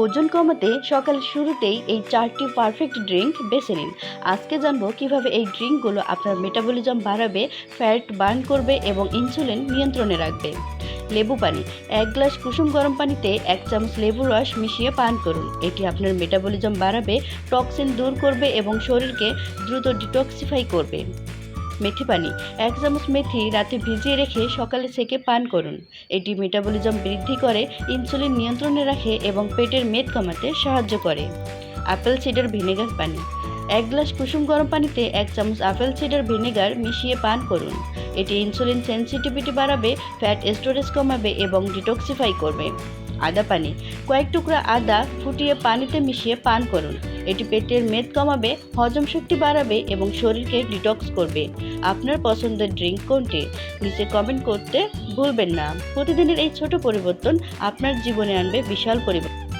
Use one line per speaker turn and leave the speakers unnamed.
ওজন কমাতে সকাল শুরুতেই এই চারটি পারফেক্ট ড্রিঙ্ক বেছে নিন। আজকে জানব কীভাবে এই ড্রিঙ্কগুলো আপনার মেটাবলিজম বাড়াবে ফ্যাট বার্ন করবে এবং ইনসুলিন নিয়ন্ত্রণে রাখবে। লেবু পানি, এক গ্লাস কুসুম গরম পানিতে এক চামচ লেবুর রস মিশিয়ে পান করুন। এটি আপনার মেটাবলিজম বাড়াবে টক্সিন দূর করবে এবং শরীরকে দ্রুত ডিটক্সিফাই করবে। মেথি পানি। এক চামচ মেথি রাতে ভিজিয়ে রেখে সকালে সেকে পান করুন। এটি মেটাবলিজম বৃদ্ধি করে, ইনসুলিন নিয়ন্ত্রণে রাখে এবং পেটের মেদ কমাতে সাহায্য করে। আপেল সিডার ভিনেগার পানি। এক গ্লাস কুসুম গরম পানিতে এক চামচ আপেল সিডার ভিনেগার মিশিয়ে পান করুন। এটি ইনসুলিন সেন্সিটিভিটি বাড়াবে, ফ্যাট স্টোরেজ কমাবে এবং ডিটক্সিফাই করবে। আদা পানি। কয়েক টুকরা আদা ফুটিয়ে পানিতে মিশিয়ে পান করুন। এটি পেটের মেদ কমাবে, হজম শক্তি বাড়াবে এবং শরীরকে ডিটক্স করবে। আপনার পছন্দের ড্রিঙ্ক কোনটি? নিচে কমেন্ট করতে ভুলবেন না। প্রতিদিনের এই ছোট পরিবর্তন আপনার জীবনে আনবে বিশাল পরিবর্তন।